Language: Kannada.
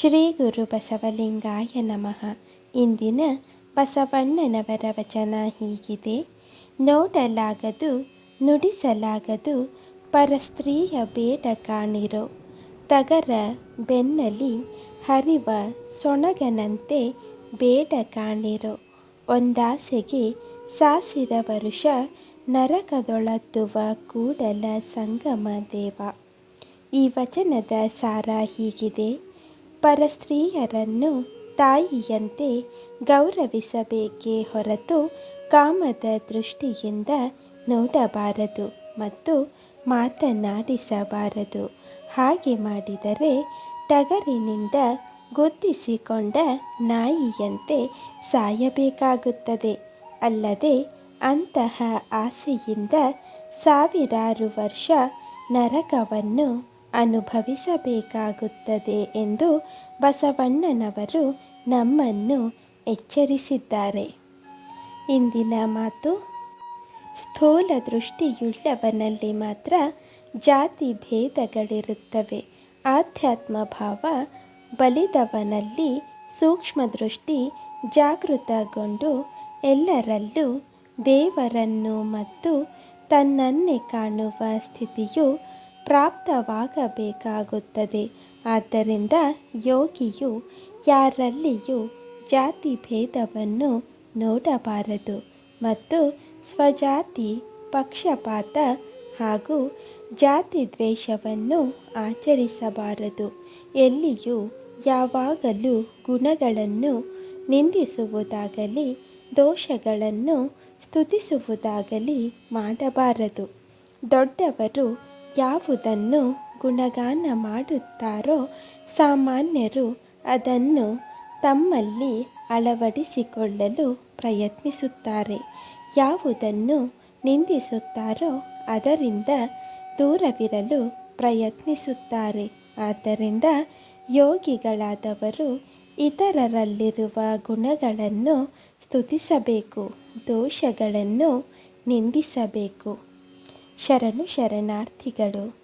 ಶ್ರೀ ಗುರು ಬಸವಲಿಂಗಾಯ ನಮಃ. ಇಂದಿನ ಬಸವಣ್ಣನವರ ವಚನ ಹೀಗಿದೆ. ನೋಡಲಾಗದು, ನುಡಿಸಲಾಗದು, ಪರಸ್ತ್ರೀಯ ಬೇಡ ಕಾಣಿರೋ. ತಗರ ಬೆನ್ನಲಿ ಹರಿವ ಸೊಣಗನಂತೆ ಬೇಡ ಕಾಣಿರೋ. ಒಂದಾಸೆಗೆ ಸಾಸಿದ ವರುಷ ನರಕದೊಳತ್ತುವ ಕೂಡಲ ಸಂಗಮ ದೇವ. ಈ ವಚನದ ಸಾರ ಹೀಗಿದೆ. ಪರಸ್ತ್ರೀಯರನ್ನು ತಾಯಿಯಂತೆ ಗೌರವಿಸಬೇಕೇ ಹೊರತು ಕಾಮದ ದೃಷ್ಟಿಯಿಂದ ನೋಡಬಾರದು ಮತ್ತು ಮಾತನಾಡಿಸಬಾರದು. ಹಾಗೆ ಮಾಡಿದರೆ ಟಗರಿನಿಂದ ಗುದ್ದಿಸಿಕೊಂಡ ನಾಯಿಯಂತೆ ಸಾಯಬೇಕಾಗುತ್ತದೆ. ಅಲ್ಲದೆ ಅಂತಹ ಆಸೆಯಿಂದ ಸಾವಿರಾರು ವರ್ಷ ನರಕವನ್ನು ಅನುಭವಿಸಬೇಕಾಗುತ್ತದೆ ಎಂದು ಬಸವಣ್ಣನವರು ನಮ್ಮನ್ನು ಎಚ್ಚರಿಸಿದ್ದಾರೆ. ಇಂದಿನ ಮಾತು, ಸ್ಥೂಲ ದೃಷ್ಟಿಯುಳ್ಳವನಲ್ಲಿ ಮಾತ್ರ ಜಾತಿ ಭೇದಗಳಿರುತ್ತವೆ. ಆಧ್ಯಾತ್ಮ ಭಾವ ಬಲಿದವನಲ್ಲಿ ಸೂಕ್ಷ್ಮ ದೃಷ್ಟಿ ಜಾಗೃತಗೊಂಡು ಎಲ್ಲರಲ್ಲೂ ದೇವರನ್ನು ಮತ್ತು ತನ್ನನ್ನೇ ಕಾಣುವ ಸ್ಥಿತಿಯು ಪ್ರಾಪ್ತವಾಗಬೇಕಾಗುತ್ತದೆ. ಆದ್ದರಿಂದ ಯೋಗಿಯು ಯಾರಲ್ಲಿಯೂ ಜಾತಿ ಭೇದವನ್ನು ನೋಡಬಾರದು ಮತ್ತು ಸ್ವಜಾತಿ, ಪಕ್ಷಪಾತ ಹಾಗೂ ಜಾತಿ ದ್ವೇಷವನ್ನು ಆಚರಿಸಬಾರದು. ಎಲ್ಲಿಯೂ ಯಾವಾಗಲೂ ಗುಣಗಳನ್ನು ನಿಂದಿಸುವುದಾಗಲಿ, ದೋಷಗಳನ್ನು ಸ್ತುತಿಸುವುದಾಗಲಿ ಮಾಡಬಾರದು. ದೊಡ್ಡವರು ಯಾವುದನ್ನು ಗುಣಗಾನ ಮಾಡುತ್ತಾರೋ ಸಾಮಾನ್ಯರು ಅದನ್ನು ತಮ್ಮಲ್ಲಿ ಅಳವಡಿಸಿಕೊಳ್ಳಲು ಪ್ರಯತ್ನಿಸುತ್ತಾರೆ. ಯಾವುದನ್ನು ನಿಂದಿಸುತ್ತಾರೋ ಅದರಿಂದ ದೂರವಿರಲು ಪ್ರಯತ್ನಿಸುತ್ತಾರೆ. ಆದ್ದರಿಂದ ಯೋಗಿಗಳಾದವರು ಇತರರಲ್ಲಿರುವ ಗುಣಗಳನ್ನು ಸ್ತುತಿಸಬೇಕು, ದೋಷಗಳನ್ನು ನಿಂದಿಸಬೇಕು. ಶರಣು ಶರಣಾರ್ಥಿಗಳು.